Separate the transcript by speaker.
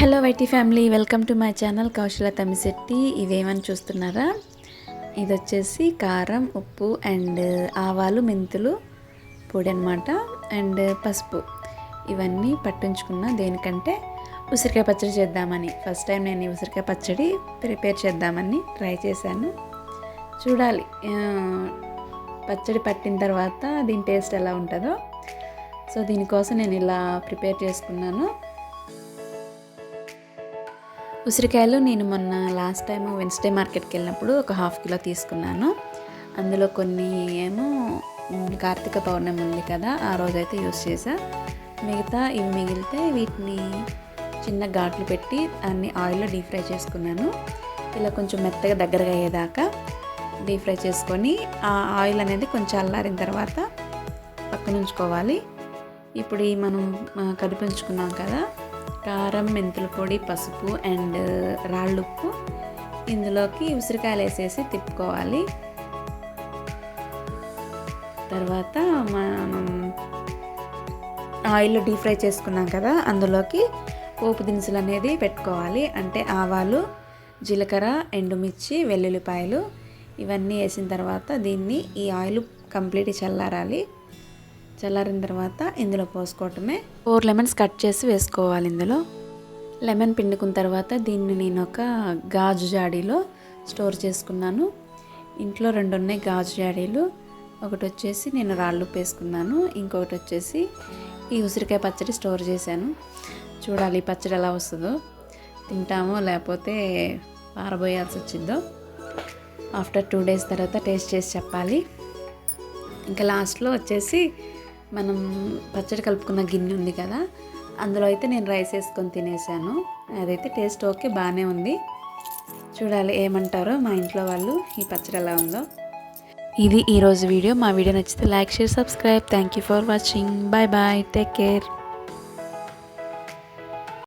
Speaker 1: Hello YT family welcome to my channel Kousala Tammisetti ఇవేమని చూస్తున్నారా? ఇది వచ్చేసి కారం ఉప్పు అండ్ ఆవాలు మెంతులు పొడి అనమాట అండ్ పసుపు. ఇవన్నీ పట్టించుకున్న దేనికంటే ఉసిరికాయ పచ్చడి చేద్దామని. ఫస్ట్ టైం నేను ఈ ఉసిరికాయ పచ్చడి ప్రిపేర్ చేద్దామని ట్రై చేశాను. చూడాలి. పచ్చడి పట్టిన తర్వాత దీని టేస్ట్ ఎలా ఉంటుందో. సో దీనికోసం నేను ఇలా ప్రిపేర్ చేసుకున్నాను. ఉసిరికాయలు నేను మొన్న లాస్ట్ టైం వెన్స్డే మార్కెట్కి వెళ్ళినప్పుడు ఒక హాఫ్ కిలో తీసుకున్నాను. అందులో కొన్ని ఏమో కార్తీక పౌర్ణమి ఉంది కదా ఆ రోజైతే యూస్ చేసా మిగతా ఇవి మిగిలితే వీటిని చిన్న ఘాట్లు పెట్టి అన్ని ఆయిల్లో డీప్ ఫ్రై చేసుకున్నాను. ఇలా కొంచెం మెత్తగా దగ్గరగా అయ్యేదాకా డీప్ ఫ్రై చేసుకొని ఆ ఆయిల్ అనేది కొంచెం అల్లారిన తర్వాత పక్కన ఉంచుకోవాలి ఇప్పుడు మనం కడిపించుకున్నాం కదా కారం మెంతుల పొడి పసుపు అండ్ రాళ్ళుప్పు. ఇందులోకి ఉసిరికాయలు వేసేసి తిప్పుకోవాలి. తర్వాత మనం ఆయిల్లో డీప్ ఫ్రై చేసుకున్నాం కదా అందులోకి పోపు దినుసులు అనేది పెట్టుకోవాలి. అంటే ఆవాలు జీలకర్ర ఎండుమిర్చి వెల్లుల్లిపాయలు ఇవన్నీ వేసిన తర్వాత దీన్ని ఈ ఆయిల్ కంప్లీట్ చల్లారాలి. చల్లారిన తర్వాత ఇందులో పోసుకోవటమే. ఫోర్ లెమన్స్ కట్ చేసి వేసుకోవాలి ఇందులో. లెమన్ పిండుకున్న తర్వాత దీన్ని నేను ఒక గాజు జాడీలో స్టోర్ చేసుకున్నాను. ఇంట్లో రెండు ఉన్నాయి గాజు జాడీలు. ఒకటి వచ్చేసి నేను రాళ్ళు వేసుకున్నాను ఇంకొకటి వచ్చేసి ఈ ఉసిరికాయ పచ్చడి స్టోర్ చేశాను. చూడాలి పచ్చడి ఎలా వస్తుందో. తింటామో లేకపోతే పారబోయాల్సి వచ్చిందో. ఆఫ్టర్ టూ డేస్ తర్వాత టేస్ట్ చేసి చెప్పాలి. ఇంకా లాస్ట్లో వచ్చేసి మనం పచ్చడి కలుపుకున్న గిన్నె ఉంది కదా అందులో అయితే నేను రైస్ వేసుకొని తినేసాను. అదైతే టేస్ట్ ఓకే బాగానే ఉంది. చూడాలి ఏమంటారో మా ఇంట్లో వాళ్ళు ఈ పచ్చడి ఎలా ఉందో. ఇది ఈరోజు వీడియో. మా వీడియో నచ్చితే like share subscribe. Thank you for watching bye bye take care